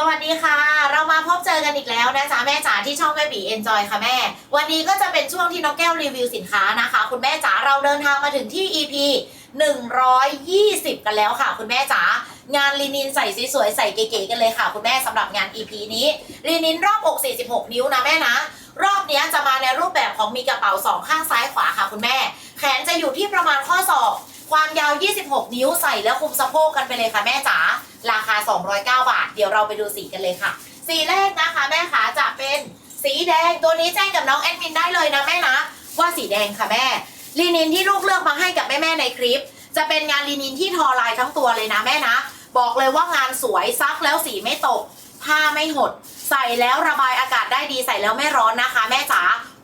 สวัสดีค่ะ เรามาพบเจอกันอีกแล้วนะจ๊ะแม่จ๋าที่ช่องแม่บีเอนจอยค่ะแม่ วันนี้ก็จะเป็นช่วงที่น้องแก้วรีวิวสินค้านะคะ คุณแม่จ๋าเราเดินทางมาถึงที่ EP 120 กันแล้วค่ะ คุณแม่จ๋างานลีนินใส่สวยๆใส่เก๋ๆกันเลยค่ะ คุณแม่สำหรับงาน EP นี้ลีนินรอบอก 46 นิ้วนะแม่นะ รอบนี้จะมาในรูปแบบของมีกระเป๋าสองข้างซ้ายขวาค่ะ คุณแม่ แขนจะอยู่ที่ประมาณข้อศอกความยาว 26 นิ้วใส่แล้วคุมสะโพกกันไปเลยค่ะแม่จ๋า ราคา 209 บาท เดี๋ยวเราไปดูสีกันเลยค่ะ สีแรกนะคะแม่ขาจะเป็นสีแดงตัวนี้แจ้งกับน้องแอดมินได้เลยนะแม่นะ ว่าสีแดงค่ะแม่ลีนินที่ลูกเลือกมาให้กับแม่ๆในคลิป จะเป็นงานลีนินที่ทอลายทั้งตัวเลยนะแม่นะ บอกเลยว่างานสวยซักแล้วสีไม่ตกผ้าไม่หด ใส่แล้วระบายอากาศได้ดีใส่แล้วไม่ร้อนนะคะ แม่จ๋า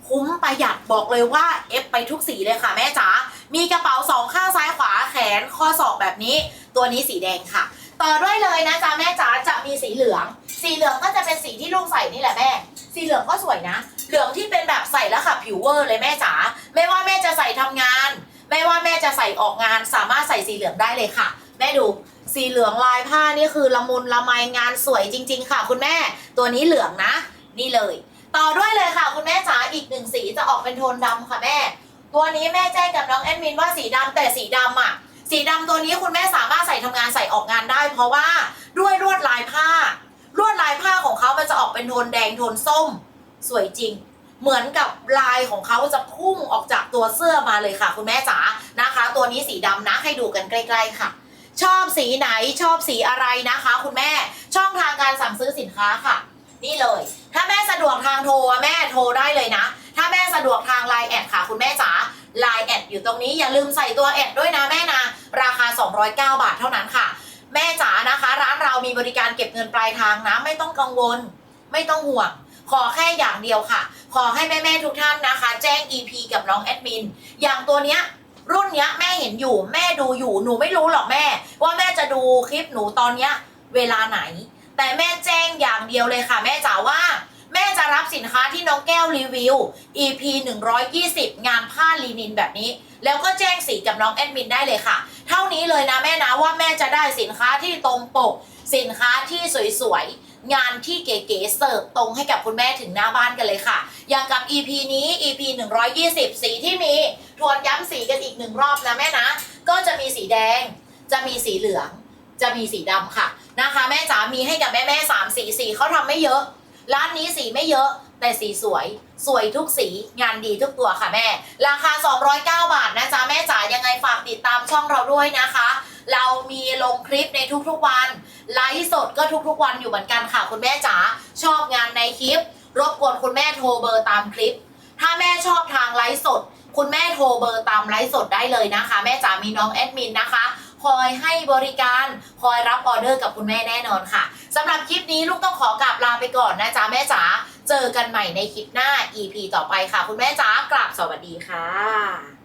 คุ้มประหยัดบอกเลยว่าเอฟไปทุกสีเลยค่ะแม่จ๋ามีกระเป๋าสองข้างซ้ายขวาแขนข้อศอกแบบนี้ ตัวนี้สีแดงค่ะ ต่อด้วยเลยนะจ๊ะแม่จ๋าจะมีสีเหลือง สีเหลืองก็จะเป็นสีที่ลูกใส่นี่แหละแม่ สีเหลืองก็สวยนะ เหลืองที่เป็นแบบใส่แล้วค่ะผิวเวอร์เลยแม่จ๋าไม่ว่าแม่จะใส่ทำงาน ไม่ว่าแม่จะใส่ออกงาน สามารถใส่สีเหลืองได้เลยค่ะ แม่ดูสีเหลืองลายผ้านี่คือละมุนละไมงานสวยจริง ๆ ค่ะ คุณแม่ ตัวนี้เหลืองนะ นี่เลย ต่อด้วยเลยค่ะ คุณแม่จ๋าอีกหนึ่งสีจะออกเป็นโทนดำค่ะแม่ ตัวนี้แม่แจ้งกับน้องแอดมินว่าสีดำแต่สีดำอะ สีดำตัวนี้คุณแม่สามารถใส่ทำงานใส่ออกงานได้ เพราะว่าด้วยลวดลายผ้าลวดลายผ้าของเขามันจะออกเป็นโทนแดงโทนส้ม สวยจริง เหมือนกับลายของเขาจะพุ่งออกจากตัวเสื้อมาเลยค่ะ คุณแม่จ๋านะคะ ตัวนี้สีดำนะให้ดูกันใกล้ ๆ ค่ะ ชอบสีไหนชอบสีอะไรนะคะ คุณแม่ช่องทางการสั่งซื้อสินค้าค่ะ นี่เลย ถ้าแม่สะดวกทางโทรแม่โทรได้เลยนะ ถ้าแม่สะดวกทางไลน์แอดค่ะ คุณแม่จ๋าไลน์แอดอยู่ตรงนี้อย่าลืมใส่ตัวแอดด้วยนะแม่นะ ราคา 209 บาทเท่านั้นค่ะ แม่จ๋านะคะ ร้านเรามีบริการเก็บเงินปลายทางนะไม่ต้องกังวล ไม่ต้องห่วง ขอแค่อย่างเดียวค่ะ ขอให้แม่ๆทุกท่านนะคะ แจ้ง EP กับน้องแอดมิน อย่างตัวเนี้ยรุ่นเนี้ยแม่เห็นอยู่แม่ดูอยู่หนูไม่รู้หรอกแม่ ว่าแม่จะดูคลิปหนูตอนเนี้ยเวลาไหน แต่แม่แจ้งอย่างเดียวเลยค่ะ แม่จ๋าว่า แม่จะรับสินค้าที่น้องแก้วรีวิว EP 120 งานผ้าลีนินแบบนี้ แล้วก็แจ้งสีกับน้องแอดมินได้เลยค่ะ เท่านี้เลยนะแม่นะว่าแม่จะได้สินค้าที่ตรงปก สินค้าที่สวยๆ งานที่เก๋ๆเสิร์ฟตรงให้กับคุณแม่ถึงหน้าบ้านกันเลยค่ะ อย่างกับ EP นี้ EP 120 สีที่มี ทวนย้ำสีกันอีกหนึ่งรอบนะแม่นะ ก็จะมีสีแดง จะมีสีเหลือง จะมีสีดำค่ะนะคะ แม่จ๋ามีให้กับแม่แม่ๆสามสีสีเขาทำไม่เยอะ ร้านนี้สีไม่เยอะแต่สีสวย สวยทุกสีงานดีทุกตัวค่ะแม่ ราคา 209 บาทนะจ๊ะแม่จ๋ายังไงฝากติดตามช่องเราด้วยนะคะ เรามีลงคลิปในทุกๆวันไลฟ์สดก็ทุกๆวันอยู่เหมือนกันค่ะคุณแม่จ๋าชอบงานในคลิป รบกวนคุณแม่โทรเบอร์ตามคลิป ถ้าแม่ชอบทางไลฟ์สด คุณแม่โทรเบอร์ตามไลฟ์สดได้เลยนะคะ แม่จ๋ามีน้องแอดมินนะคะ คอยให้บริการคอยรับออเดอร์กับคุณแม่แน่นอนค่ะสำหรับคลิปนี้ลูกต้องขอกราบลาไปก่อนนะจ๊ะแม่จ๋าเจอกันใหม่ในคลิปหน้า EP ต่อไปค่ะ คุณแม่จ๋ากราบสวัสดีค่ะ